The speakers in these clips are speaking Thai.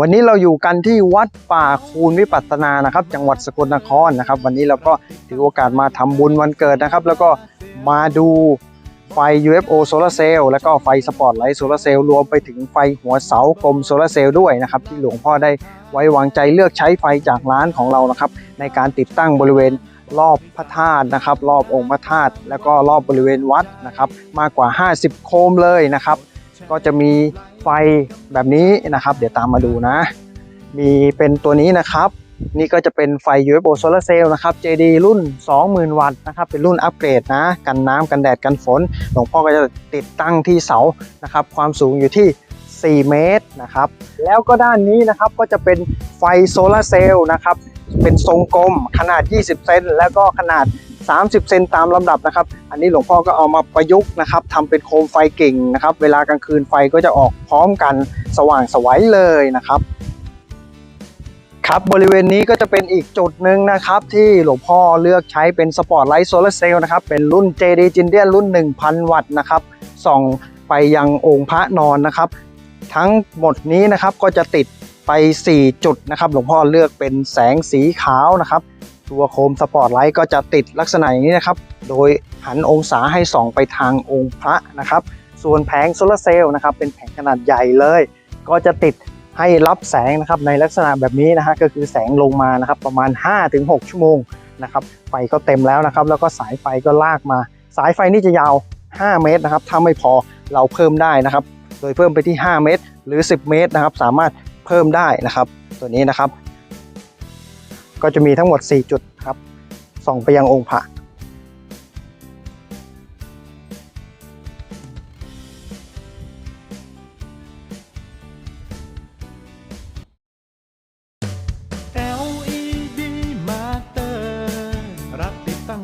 วันนี้เราอยู่กันที่วัดป่าคูณวิปัสนานะครับ จังหวัดสกลนครนะครับ วันนี้เราก็ถือโอกาสมาทำบุญวันเกิดนะครับ แล้วก็มาดูไฟ UFO โซลาเซลล์แล้วก็ไฟสปอตไลท์โซลาเซลล์รวมไปถึงไฟหัวเสากลมโซลาเซลล์ด้วยนะครับ ที่หลวงพ่อได้ไว้วางใจเลือกใช้ไฟจากร้านของเรานะครับ ในการติดตั้งบริเวณรอบพระธาตุนะครับ รอบองค์พระธาตุแล้วก็รอบบริเวณวัดนะครับ มากกว่า 50 โคมเลยนะครับ ก็จะมี ไฟแบบนี้นะครับ เดี๋ยวตามมาดูนะ มีเป็นตัวนี้นะครับ นี่ก็จะเป็นไฟ UFO Solar Cell นะครับ JD รุ่น 20,000 วัตต์นะครับ เป็นรุ่นอัปเกรดนะ กันน้ำกันแดดกันฝน หลวงพ่อก็จะติดตั้งที่เสานะครับ ความสูงอยู่ที่ 4 เมตรนะครับ แล้วก็ด้านนี้นะครับก็จะเป็นไฟโซลาร์เซลล์นะครับ เป็นทรงกลมขนาด 20 เซนแล้วก็ขนาด 30 เซนตามลำดับนะครับ อันนี้หลวงพ่อก็เอามาประยุกต์นะครับทำเป็นโคมไฟเก่งนะครับ เวลากลางคืนไฟก็จะออกพร้อมกันสว่างสวัยเลยนะครับครับบริเวณนี้ก็จะเป็นอีกจุดหนึ่งนะครับที่หลวงพ่อเลือกใช้เป็นสปอตไลท์โซลาร์เซลล์นะครับเป็นรุ่น JD j i n d i a n รุ่น 1,000 วัตต์นะครับส่องไปยังองค์พระนอนนะครับ ทั้งหมดนี้นะครับก็จะติดไป 4 จุดนะครับ หลวงพ่อเลือกเป็นแสงสีขาวนะครับ ตัวโคมสปอตไลท์ก็จะติดลักษณะอย่างนี้นะครับ โดยหันองศาให้ส่องไปทางองค์พระนะครับ ส่วนแผงโซลาร์เซลล์นะครับเป็นแผงขนาดใหญ่เลย ก็จะติดให้รับแสงนะครับในลักษณะแบบนี้นะฮะก็คือแสงลงมานะครับประมาณ 5-6 ชั่วโมงนะครับไฟก็เต็มแล้วนะครับ แล้วก็สายไฟก็ลากมา สายไฟนี่จะยาว 5 เมตรนะครับ ถ้าไม่พอเราเพิ่มได้นะครับ โดยเพิ่มไปที่ 5 เมตร หรือ 10 เมตรนะครับ สามารถเพิ่มได้นะครับ ตัวนี้นะครับ ก็จะมีทั้งหมด 4 จุดครับ ส่องไปยังองค์พระ LED มาเตอร์รับติดตั้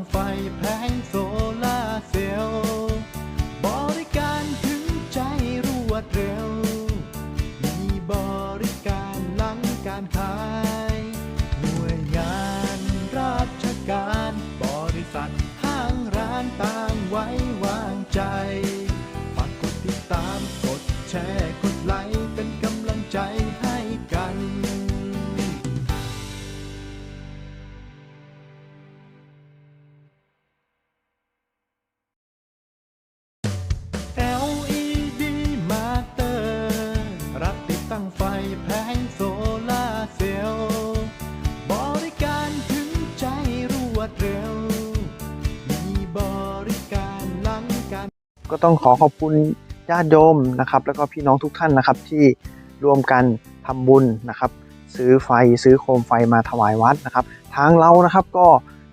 ใจฝากกดติดตามกดแชร์กดไลค์เป็นกำลังใจให้กัน LED มาเตอร์รั ก็ต้องขอขอบคุณญาติโยมนะครับ แล้วก็พี่น้องทุกท่านนะครับที่ร่วมกันทำบุญนะครับ ซื้อไฟซื้อโคมไฟมาถวายวัดนะครับ ทางเรานะครับก็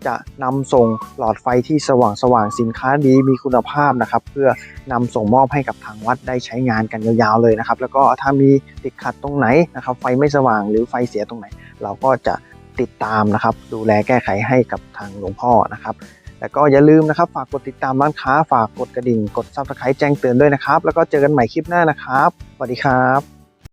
จะนำส่งหลอดไฟที่สว่างสว่างสินค้าดีมีคุณภาพนะครับ เพื่อนำส่งมอบให้กับทางวัดได้ใช้งานกันยาวๆเลยนะครับ แล้วก็ถ้ามีติดขัดตรงไหนนะครับ ไฟไม่สว่างหรือไฟเสียตรงไหน เราก็จะติดตามนะครับ ดูแลแก้ไขให้กับทางหลวงพ่อนะครับ แล้วก็อย่าลืมนะครับ ฝากกดติดตามร้านค้า ฝากกดกระดิ่ง กดซับสไครต์แจ้งเตือนด้วยนะครับ แล้วก็เจอกันใหม่คลิปหน้านะครับ สวัสดีครับ